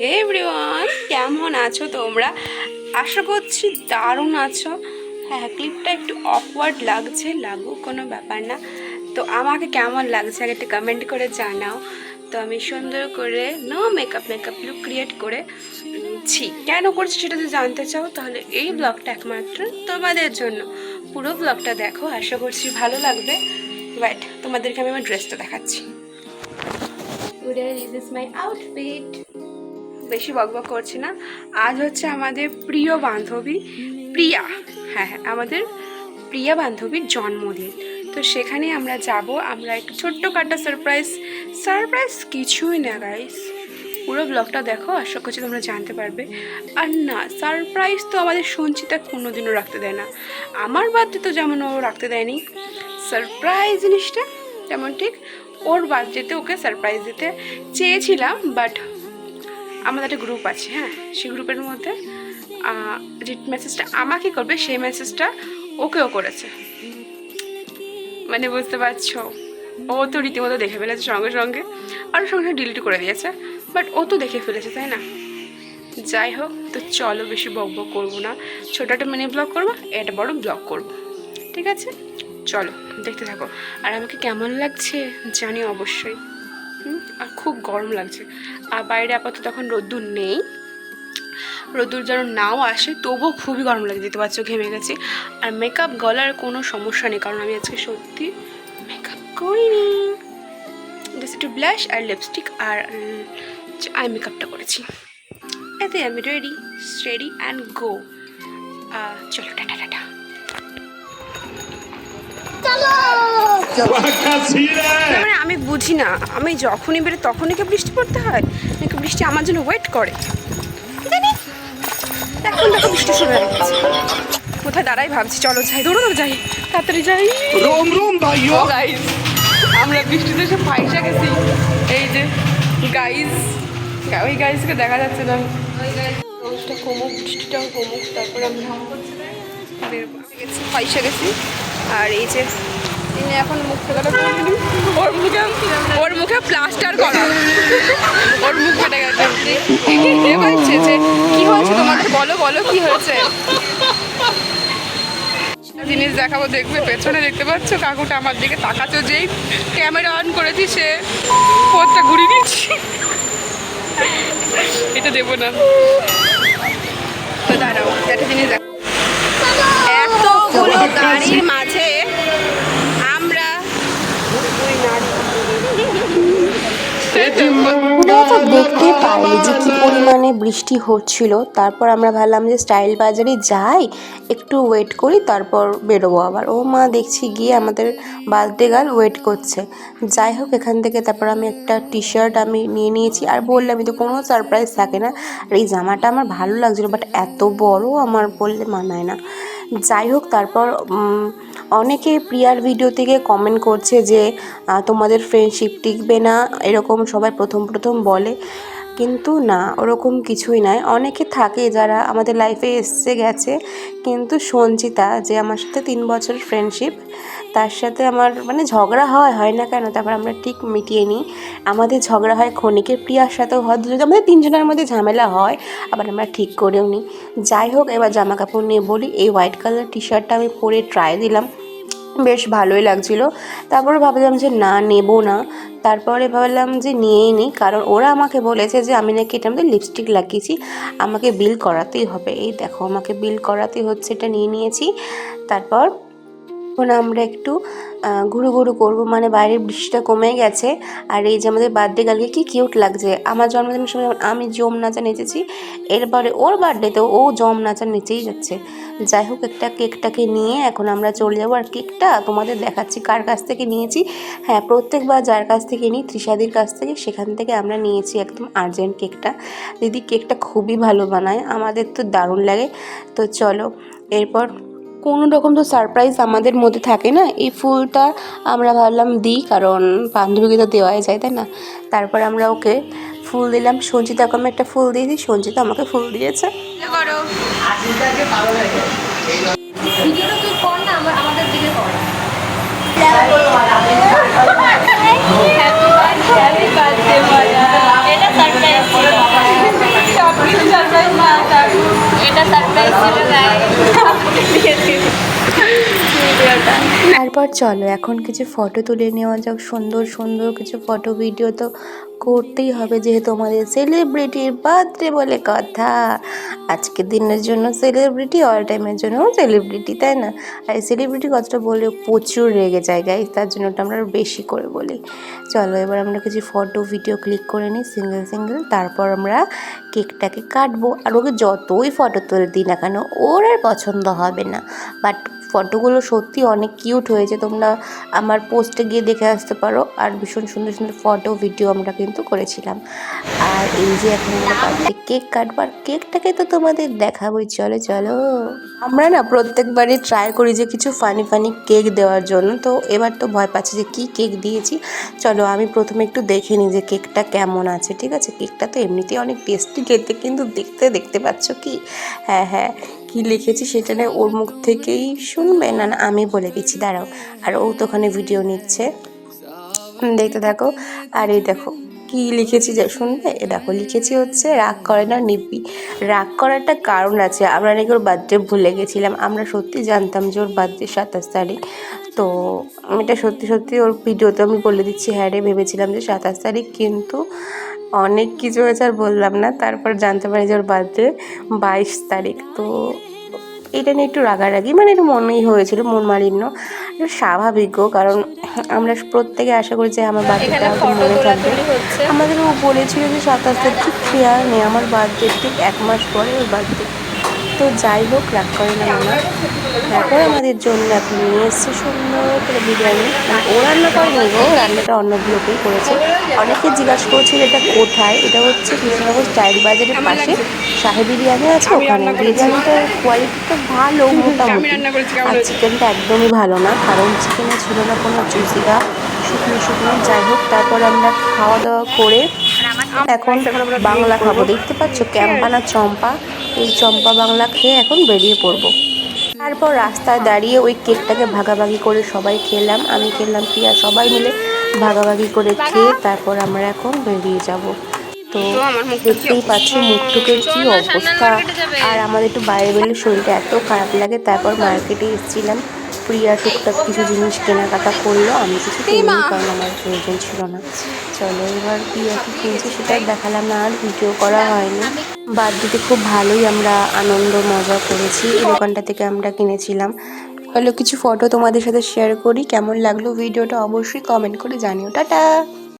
হে everyone কেমন আছো তোমরা? আশা করছি দারুণ আছো। হ্যাঁ ক্লিপটা একটু অকওয়ার্ড লাগছে, লাগুক কোনো ব্যাপার না। তো আমাকে কেমন লাগছে আগে একটু কমেন্ট করে জানাও। তো আমি সুন্দর করে no makeup makeup look create করে ছি কেন করছি সেটা যদি জানতে চাও, তাহলে এই ব্লগটা একমাত্র তোমাদের জন্য। পুরো ব্লগটা দেখো, আশা করছি ভালো লাগবে। বাট তোমাদেরকে আমি আমার ড্রেসটা দেখাচ্ছি। মাই আউটফিট বেশি বকবক করছি না। আজ হচ্ছে আমাদের প্রিয় বান্ধবী প্রিয়া। হ্যাঁ হ্যাঁ আমাদের প্রিয়া বান্ধবীর জন্মদিন। তো সেখানে আমরা যাব। আমরা একটু ছোট্ট কাটা সারপ্রাইজ সারপ্রাইজ কিছুই না গাইস পুরো ব্লগটা দেখো, আশা করছি তোমরা জানতে পারবে। আর না সারপ্রাইজ তো আমাদের সঞ্চিতা কোনোদিনও রাখতে দেয় না। আমার বার্থডে তো যেমন ও রাখতে দেয়নি। সারপ্রাইজ জিনিসটা যেমন ঠিক, ওর বার্থডেতে ওকে সারপ্রাইজ দিতে চেয়েছিলাম বাট আমাদের একটা গ্রুপ আছে হ্যাঁ? সেই গ্রুপের মধ্যে যে মেসেজটা আমাকে করবে, সেই মেসেজটা ওকেও করেছে। মানে বুঝতে পারছ? ও তো রীতিমতো দেখে ফেলেছে সঙ্গে সঙ্গে, আর সঙ্গে সঙ্গে ডিলিট করে দিয়েছে বাট ও তো দেখে ফেলেছে, তাই না? যাই হোক, তো চলো বেশি বক বক করব না। ছোটো একটা মিনি ব্লগ করব এটা বড় ব্লগ করব। ঠিক আছে? চলো, দেখতে থাকো। আর আমাকে কেমন লাগছে জানি অবশ্যই। আর খুব গরম লাগছে। আর বাইরে আপাতত তখন রোদ্দুর নেই। রোদ্দুর যেন নাও আসে, তবুও খুবই গরম লাগে দিতে পারছ ঘেমে গেছি। আর মেকআপ গলার কোনো সমস্যা নেই, কারণ আমি আজকে সত্যি মেকআপ করিনি। জাস্ট একটু ব্লাশ আর লিপস্টিক আর আই মেকআপটা করেছি। এতে আমি রেডি রেডি অ্যান্ড গো চলো, টাটা টাটা। মানে মানে আমি বুঝি না। আমি যখনই বেরো তখনই কি বৃষ্টি পড়তে হয়? নাকি বৃষ্টি আমার জন্য ওয়েট করে? এখন দেখো বৃষ্টি শুরু হয়ে গেছে। কোথায় দাঁড়াই ভাবছি? চলো যাই দৌড়ো যাই। তাড়াতাড়ি যাই। রোম রোম ভাইও। oh, গাইস আমরা বৃষ্টিতে সব ফাইসা গেছি। এই যে গাইস ওই গাইসকে দেখা যাচ্ছে না। রোদটা কমুক বৃষ্টিটাও কমুক তারপরে আমরা গেছি ফাইসা গেছি। আর এই যে ওর মুখে প্লাস্টার বলো বলো, কি হয়েছে? জিনিস দেখাবো, দেখবে, পেছনে দেখতে পাচ্ছ? কাকুটা আমার দিকে তাকাচ্ছ, যেই ক্যামেরা অন করেছি, সে ফোনটা ঘুরিয়ে দিচ্ছি এটা দেবো না। তো দাঁড়াও, একটা জিনিস দেখো এতগুলো গাড়ির মাঝে আমরা তোমরা তো দেখতেই পারলে যে কি পরিমাণে বৃষ্টি হচ্ছিল। তারপর আমরা ভাবলাম যে স্টাইল বাজারে যাই, একটু ওয়েট করি, তারপর বেরোবো আবার। ও মা দেখছি গিয়ে আমাদের বার্থডে গার্ল ওয়েট করছে। যাই হোক, এখান থেকে তারপর আমি একটা টি শার্ট আমি নিয়ে নিয়েছি। আর বললাম তো কোনো সারপ্রাইজ থাকে না। আর এই জামাটা আমার ভালো লাগছিল বাট এত বড় আমার বললে মানায় না। যাই হোক, তারপর অনেকে প্রিয়ার ভিডিও থেকে কমেন্ট করছে যে তোমাদের ফ্রেন্ডশিপ টিকবে না, এরকম সবাই প্রথম প্রথম বলে। কিন্তু না, ওরকম কিছুই নয় অনেকে থাকে যারা আমাদের লাইফে এসছে গেছে, কিন্তু সঞ্চিতা যে আমার সাথে তিন বছর ফ্রেন্ডশিপ তার সাথে আমার মানে ঝগড়া হয় হয় না কেন, তারপর আমরা ঠিক মিটিয়ে নিই। আমাদের ঝগড়া হয় ক্ষণিকের, প্রিয়ার সাথেও হয় দুজন আমাদের তিনজনের মধ্যে ঝামেলা হয়, আবার আমরা ঠিক করেও নিই। যাই হোক, এবার জামা কাপড় নিয়ে বলি, এই হোয়াইট কালার টি শার্টটা আমি পরে ট্রাই দিলাম। বেশ ভালোই লাগছিল। তারপরে ভাবলাম যে না, নেব না। তারপরে ভাবলাম যে নিয়েই নিই, কারণ ওরা আমাকে বলেছে যে আমি নাকি এটা আমাদের লিপস্টিক লাগিয়েছি, আমাকে বিল করাতেই হবে। এই দেখো, আমাকে বিল করাতেই হচ্ছে, এটা নিয়ে নিয়েছি। তারপর এখন আমরা একটু ঘুরু ঘুরু করব। মানে বাইরের বৃষ্টিটা কমে গেছে। আর এই যে আমাদের বার্থডে গার্লকে কি কিউট লাগছে। আমার জন্মদিনের সময় আমি জম নাচা নেচেছি, এরপরে ওর বার্থডেতেও ও জম নাচা নেচেই যাচ্ছে। যাই হোক, একটা কেকটাকে নিয়ে এখন আমরা চলে যাব। আর কেকটা তোমাদের দেখাচ্ছি কার কাছ থেকে নিয়েছি। হ্যাঁ প্রত্যেকবার যার কাছ থেকে নিই ত্রিশাদির কাছ থেকে, সেখান থেকে আমরা নিয়েছি একদম আর্জেন্ট কেকটা। দিদি কেকটা খুবই ভালো বানায়, আমাদের তো দারুণ লাগে। তো চলো, এরপর কোনো রকম তো সারপ্রাইজ আমাদের মধ্যে থাকে না। এই ফুলটা আমরা ভাবলাম দিই, কারণ বান্ধবীকে তো দেওয়াই যায়, তাই না? তারপর আমরা ওকে ফুল দিলাম। সঞ্চিতাকে আমি একটা ফুল দিয়ে দিই, সঞ্চিতা আমাকে ফুল দিয়েছে। আমাদের হ্যাপি বার্থডে মায়া এটা সারপ্রাইজ ছিল সারপ্রাইজ ছিল ভিডিওটা তারপর চলো, এখন কিছু ফটো তুলে নেওয়া যাক, সুন্দর সুন্দর কিছু ফটো ভিডিও তো করতেই হবে যেহেতু আমাদের সেলিব্রিটির বার্থডে বলে কথা। আজকের দিনের জন্য সেলিব্রিটি অল টাইমের জন্য সেলিব্রিটি তাই না? আর সেলিব্রিটি কথাটা বলে প্রচুর রেগে যায় গাইজ তার জন্য ওটা আমরা বেশি করে বলি। চলো, এবার আমরা কিছু ফটো ভিডিও ক্লিক করে নিই সিঙ্গেল সিঙ্গেল তারপর আমরা কেকটাকে কাটবো। আর ওকে যতই ফটো তুলে দিই না কেন, ওর আর পছন্দ হবে না। বাট ফটোগুলো সত্যি অনেক কিউট হয়েছে। তোমরা আমার পোস্টে গিয়ে দেখে আসতে পারো। আর ভীষণ সুন্দর সুন্দর ফটো ভিডিও আমরা কিন্তু করেছিলাম। আর এই যে এখন আমরা কেক কাটবার কেকটাকে তো তোমাদের দেখাবোই। চলো চলো। আমরা না প্রত্যেকবারই ট্রাই করি যে কিছু ফানি ফানি কেক দেওয়ার জন্য। তো এবার তো ভয় পাচ্ছি যে কি কেক দিয়েছি। চলো, আমি প্রথমে একটু দেখে নিই যে কেকটা কেমন আছে, ঠিক আছে? কেকটা তো এমনিতেই অনেক টেস্টি খেতে, কিন্তু দেখতে দেখতে পাচ্ছ কি? হ্যাঁ হ্যাঁ। কি লিখেছি সেটা না ওর মুখ থেকেই শুনবে? না না, আমি বলে দিচ্ছি, দাঁড়াও। আর ও তো ওখানে ভিডিও নিচ্ছে। দেখতে থাকো। আর এই দেখো, কি লিখেছি যে শুনবে? এ দেখো, লিখেছি হচ্ছে, রাগ করে না নিব্বি। রাগ করার একটা কারণ আছে। আমরা নাকি ওর বার্থডে ভুলে গেছিলাম। আমরা সত্যি জানতাম যে ওর বার্থডে সাতাশ তারিখ। তো এটা সত্যি সত্যি ওর ভিডিওতে আমি বলে দিচ্ছি হ্যাঁ রে, ভেবেছিলাম যে সাতাশ তারিখ, কিন্তু অনেক কিছু হয়েছে আর বললাম না। তারপর জানতে পারি যে ওর বার্থডে বাইশ তারিখ। তো এটা নিয়ে একটু রাগারাগি মানে একটু মনেই হয়েছিল মন মালিন্য। স্বাভাবিক গো, কারণ আমরা প্রত্যেকে আশা করি যে আমার বার্থডেটা হয়তো মনে থাকবে। আমাদের ও বলেছিল যে সাতাশ তারিখ ঠিক খেয়াল নেই আমার বার্থডে ঠিক এক মাস পরে ওর বার্থডে। তো যাই হোক রাগ করে না মামা। তারপর আমাদের জন্য এখন নিয়ে এসছে সুন্দর করে বিরিয়ানি। মানে ও রান্না করেনি গো রান্নাটা অন্য লোকেই করেছে। অনেকে জিজ্ঞাসা করছিল এটা কোথায়? এটা হচ্ছে কৃষ্ণনগর স্টাইল বাজারের পাশে শাহি বিরিয়ানি আছে ওখানে। বিরিয়ানিটার কোয়ালিটিটা ভালো মোটামুটি। আর চিকেনটা একদমই ভালো না কারণ চিকেনে ছিল না কোনো চুষিরা শুকনো শুকনো। যাই হোক তারপর আমরা খাওয়া দাওয়া করে এখন বাংলা খাব। দেখতে পাচ্ছ ক্যাম্পানা চম্পা। এই চম্পা বাংলা খেয়ে এখন বেরিয়ে পড়ব। তারপর রাস্তায় দাঁড়িয়ে ওই কেকটাকে ভাগাভাগি করে সবাই খেলাম, আমি খেলাম প্রিয়া সবাই মিলে ভাগাভাগি করে খেয়ে তারপর আমরা এখন বেরিয়ে যাব। তো দেখতেই পাচ্ছ মুখটুকের কি অবস্থা। আর আমাদের একটু বাইরে বেরোলে শরীরটা এত খারাপ লাগে, তারপর মার্কেটে এসেছিলাম। প্রিয়া টুকটাক কিছু জিনিস কেনাকাটা করল, আমি কিছু কিনিনি কারণ আমার প্রয়োজন ছিল না। চলো এবার প্রিয়া কি কিনছে সেটা আর দেখালাম না, আর ভিডিও করা হয়নি। বার্থডেতে খুব ভালোই আমরা আনন্দ, মজা করেছি। এই দোকানটা থেকে আমরা কিনেছিলাম। হলো, কিছু ফটো তোমাদের সাথে শেয়ার করি। কেমন লাগল ভিডিওটা অবশ্যই কমেন্ট করে জানিও। টাটা!